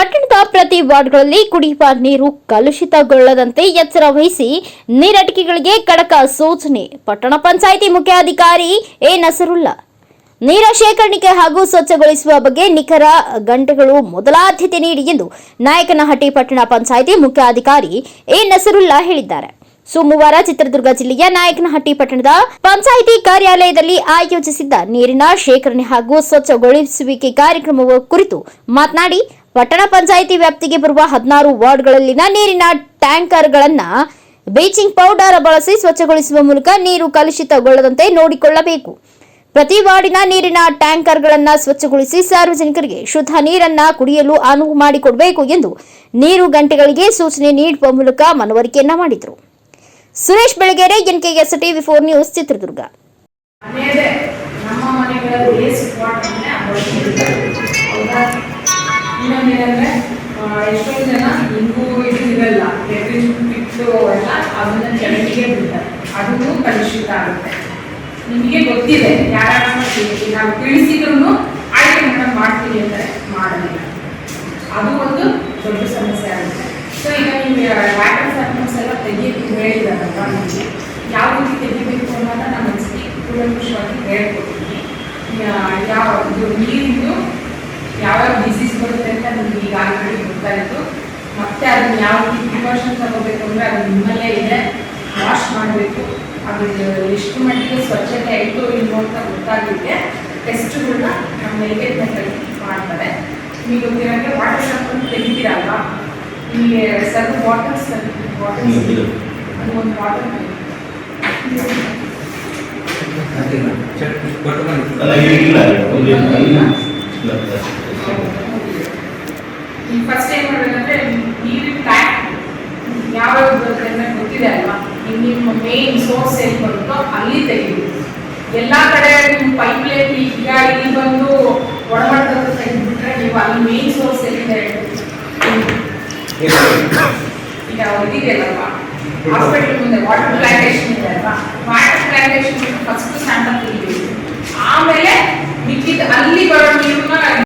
ಪಟ್ಟಣದ ಪ್ರತಿ ವಾರ್ಡ್ಗಳಲ್ಲಿ ಕುಡಿಯುವ ನೀರು ಕಲುಷಿತಗೊಳ್ಳದಂತೆ ಎಚ್ಚರ ವಹಿಸಿ ನೀರಟಿಕೆಗಳಿಗೆ ಕಡಕ ಸೂಚನೆ. ಪಟ್ಟಣ ಪಂಚಾಯಿತಿ ಮುಖ್ಯಾಧಿಕಾರಿ ಎ ನಸರುಲ್ಲಾ. ನೀರ ಶೇಖರಣೆಗೆ ಹಾಗೂ ಸ್ವಚ್ಛಗೊಳಿಸುವ ಬಗ್ಗೆ ನಿಖರ ಗಂಟೆಗಳು ಮೊದಲ ಆದ್ಯತೆ ನೀಡಿ ಎಂದು ನಾಯಕನಹಟ್ಟಿ ಪಟ್ಟಣ ಪಂಚಾಯಿತಿ ಮುಖ್ಯಾಧಿಕಾರಿ ಎ ನಸರುಲ್ಲಾ ಹೇಳಿದ್ದಾರೆ. ಸೋಮವಾರ ಚಿತ್ರದುರ್ಗ ಜಿಲ್ಲೆಯ ನಾಯಕನಹಟ್ಟಿ ಪಟ್ಟಣದ ಪಂಚಾಯಿತಿ ಕಾರ್ಯಾಲಯದಲ್ಲಿ ಆಯೋಜಿಸಿದ್ದ ನೀರಿನ ಶೇಖರಣೆ ಹಾಗೂ ಸ್ವಚ್ಛಗೊಳಿಸುವಿಕೆ ಕಾರ್ಯಕ್ರಮದ ಕುರಿತು ಮಾತನಾಡಿ ಪಟ್ಟಣ ಪಂಚಾಯಿತಿ ವ್ಯಾಪ್ತಿಗೆ ಬರುವ ಹದಿನಾರು ವಾರ್ಡ್ಗಳಲ್ಲಿನ ನೀರಿನ ಟ್ಯಾಂಕರ್ಗಳನ್ನು ಬ್ಲೀಚಿಂಗ್ ಪೌಡರ್ ಬಳಸಿ ಸ್ವಚ್ಛಗೊಳಿಸುವ ಮೂಲಕ ನೀರು ಕಲುಷಿತಗೊಳ್ಳದಂತೆ ನೋಡಿಕೊಳ್ಳಬೇಕು. ಪ್ರತಿ ವಾರ್ಡಿನ ನೀರಿನ ಟ್ಯಾಂಕರ್ಗಳನ್ನು ಸ್ವಚ್ಛಗೊಳಿಸಿ ಸಾರ್ವಜನಿಕರಿಗೆ ಶುದ್ಧ ನೀರನ್ನ ಕುಡಿಯಲು ಅನುವು ಮಾಡಿಕೊಡಬೇಕು ಎಂದು ನೀರು ಗಂಟೆಗಳಿಗೆ ಸೂಚನೆ ನೀಡುವ ಮೂಲಕ ಮನವರಿಕೆಯನ್ನ ಮಾಡಿದರು. Suresh Belagere, N K S TV four news, Chitradurga. ಮನೆಗಳ ಏನಂದ್ರೆ ಎಷ್ಟೊಂದು ಜನ ಹಿಂಗೂ ಇದು ಇರಲ್ಲ ಬಿಟ್ಟು ಎಲ್ಲ ಅದನ್ನ ಜನರಿಗೆ ಬಿಡ್ತಾರೆ. ಅದನ್ನು ಕಲುಷಿತ ಆಗುತ್ತೆ. ನಿಮಗೆ ಗೊತ್ತಿದೆ ಯಾರು ನಾವು ತಿಳಿಸಿದ್ರು ಆಯ್ಕೆ ಮೇಡಮ್ ಮಾಡ್ತೀವಿ ಅಂದರೆ ಮಾಡೋದಿಲ್ಲ ಅದು ಒಂದು ದೊಡ್ಡ ಸಮಸ್ಯೆ ಆಗುತ್ತೆ. ಸೊ ಈಗ ನೀವು ವಾಟರ್ ಸರ್ವಿಸ್ ಎಲ್ಲ ತೆಗಿಯೋಕ್ಕೆ ಹೇಳಿದಾರಲ್ವಾ ನಿಮಗೆ? ಯಾವ ರೀತಿ ತೆಗಿಬೇಕು ಅನ್ನೋದನ್ನ ನಾನು ಒಂದ್ಸತಿ ಕೂಲಂಕುಷವಾಗಿ ಹೇಳ್ಕೊಡ್ತೀನಿ. ಯಾವ, ಇದು ನೀರಿಂದು ಯಾವ್ಯಾವ ಡಿಸೀಸ್ ಬರುತ್ತೆ ಅಂತ ನಿಮ್ಗೆ ಈಗ ಗೊತ್ತಾಯಿತು ಮತ್ತೆ ಅದನ್ನ ಯಾವ ರೀತಿ ಪ್ರಿಕಾಷನ್ ತಗೋಬೇಕು ಅಂದರೆ ಅದು ನಿಮ್ಮಲ್ಲೇ ಇದೆ. ವಾಶ್ ಮಾಡಬೇಕು. ಅದು ಎಷ್ಟು ಮಟ್ಟಿಗೆ ಸ್ವಚ್ಛತೆ ಆಯಿತು ಇಲ್ಲೋ ಅಂತ ಗೊತ್ತಾಗಲಿಕ್ಕೆ ಟೆಸ್ಟ್ಗಳನ್ನ ನಮ್ಮ ನೈವೇದ್ಯದಲ್ಲಿ ಮಾಡ್ತಾರೆ. ನೀವು ಗೊತ್ತಿರೋಂಗೆ ವಾಟರ್ ಶಾಂಪನ್ನು ತೆಗಿತೀರಲ್ವಾ? ಇಲ್ಲಿ ಸರ್ವ್ ವಾಟರ್ಸ್ ಬಾಟಲ್ಸ್ ಅದು ಒಂದು ವಾಟರ್ ಅಲ್ಲ ಇಲ್ಲ. ಇಲ್ಲ. ಫಸ್ಟ್ ಏನು ಮಾಡಬೇಕಂದ್ರೆ ನೀರಿನ ಟ್ಯಾಂಕ್ ಯಾವ್ಯಾವ ಬರುತ್ತೆ ಗೊತ್ತಿದೆ ಅಲ್ವಾ? ನಿಮ್ಮ ಮೇನ್ ಸೋರ್ಸ್ ಎಲ್ಲಿ ಬರುತ್ತೋ ಅಲ್ಲಿ ತೆಗಿಬೇಕು. ಎಲ್ಲ ಕಡೆ ನಿಮ್ಮ ಪೈಪ್ ಲೈನ್ ಈಗ ಇಲ್ಲಿ ಬಂದು ಒಳಮಟ್ಟದ ತೆಗೆದ್ಬಿಟ್ರೆ ನೀವು ಅಲ್ಲಿ ಮೇನ್ ಸೋರ್ಸ್ ಎಲ್ಲಿದೆ ಈಗ ಇದಿದೆಯಲ್ಲಪ್ಪ ಹಾಸ್ಪಿಟಲ್ ಮುಂದೆ ವಾಟರ್ ಪ್ಲಾಂಟೇಶನ್ ಇದೆ ಅಲ್ವಾ? Water plantation